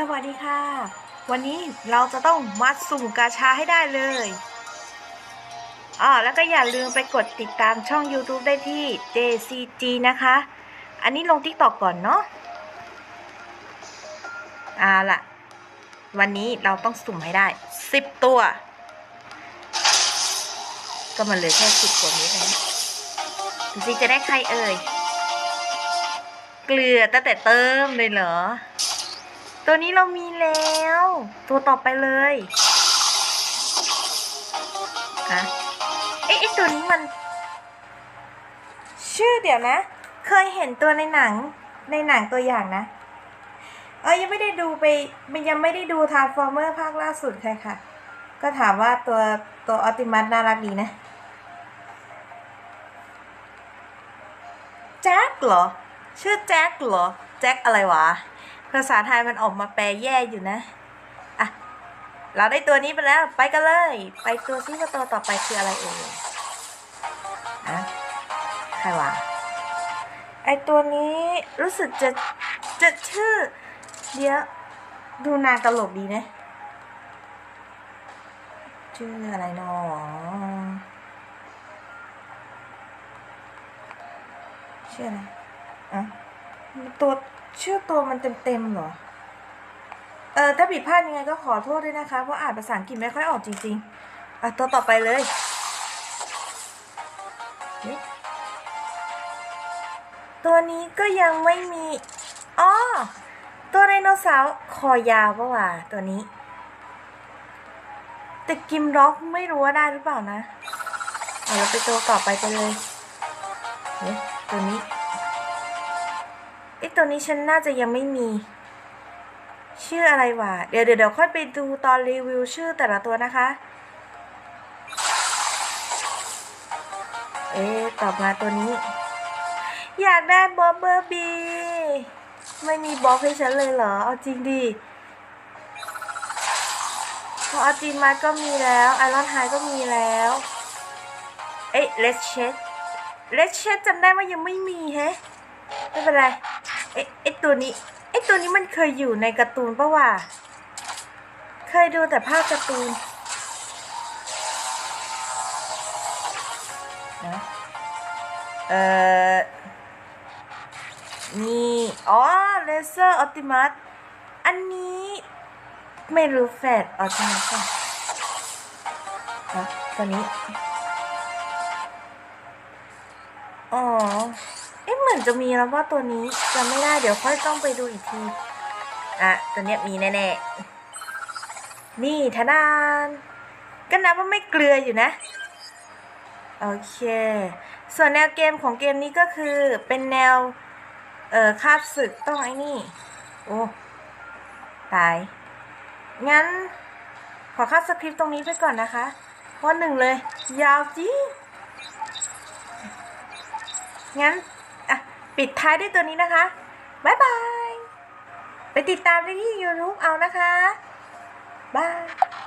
สวัสดีค่ะ วันนี้เราจะต้องมาสุ่มกาชาให้ได้เลยอ๋อแล้วก็อย่าลืมไปกดติดตามช่อง YouTube ได้ที่ JCG นะคะ อันนี้ลง TikTok ก่อนเนาะอ่าล่ะ วันนี้เราต้องสุ่มให้ได้ 10 ตัว ก็มันเหลือแค่ 10ตัวนี้เองดูสิจะได้ใครเอ่ย เกลือตั้งแต่เติมเลยเหรอ ตัวนี้เรามีแล้ว ตัวต่อไปเลยอะเอ๊ะไอตัวนี้มัน ชื่อเดี๋ยวนะ เคยเห็นตัวในหนัง ในหนังตัวอย่างนะ เออยังไม่ได้ดูไปยังไม่ได้ดูทาร์ฟอร์เมอร์ภาคล่าสุดใครค่ะ ก็ถามว่าตัวตัวออติมัสน่ารักดีนะแจ็คเหรอ ชื่อแจ็คเหรอ แจ็คอะไรวะ ภาษาไทยมันออกมาแปลแย่อยู่นะ อะ เราได้ตัวนี้ไปแล้ว ไปกันเลย ไปตัวซิว่าตัวต่อไปคืออะไรเอ่ยอะใครวะไอตัวนี้รู้สึกจะจะชื่อ เดี๋ยว ดูนางตลกดีนะ ชื่ออะไรนาะชื่ออะไรอะตัว ชื่อตัวมันเต็มๆเหรอ เออถ้าผิดพลาดยังไงก็ขอโทษด้วยนะคะ เพราะอ่านภาษาอังกฤษไม่ค่อยออกจริงๆ อะ ตัวต่อไปเลย ตัวนี้ก็ยังไม่มีอ๋อตัวไดโนเสาร์คอยาวปะวะตัวนี้ แต่กิมร็อกไม่รู้ว่าได้หรือเปล่านะ เอาเราไปตัวต่อไปกันเลยเอ๊ะตัวนี้ อ้ตัวนี้ฉันน่าจะยังไม่มี ชื่ออะไรวะ เดี๋ยวเดี๋ยวเดี๋ยวค่อยไปดูตอนรีวิวชื่อแต่ละตัวนะคะ เอ๊ต่อมาตัวนี้ อยากได้บอบเบอร์บี ไม่มีบอบให้ฉันเลยเหรอ เอาจริงดิพออาจริงมาก็มีแล้วไอรอนไฮก็มีแล้ว เอ๊ะเลสเชดเลสเชดจำได้ว่ายังไม่มีแฮะไม่เป็นไร เอ๊ะไอตัวนี้ไอตัวนี้มันเคยอยู่ในการ์ตูนปะวะเคยดูแต่ภาพการ์ตูนนะเอ่อนี่อ๋อเลเซอร์ออติมัสอันนี้ไม่รู้แฟดออติมัสค่ะอะตัวนี้อ๋อ เอ๊ะเหมือนจะมีแล้วว่าตัวนี้จำไม่ได้เดี๋ยวค่อยต้องไปดูอีกที อะ ตัวเนี้ยมีแน่ๆ นี่ทนานก็นับว่าไม่เกลืออยู่นะ โอเค ส่วนแนวเกมของเกมนี้ก็คือเป็นแนว เอ่อคาบศึกต้องไอ้นี่ โอ้ตาย งั้น ขอคัดสคริปต์ตรงนี้ไปก่อนนะคะเพราะหนึ่งเลย ยาวจีงั้น ปิดท้ายด้วยตัวนี้นะคะ บ๊ายบาย ไปติดตามได้ที่ YouTube เอานะคะ บาย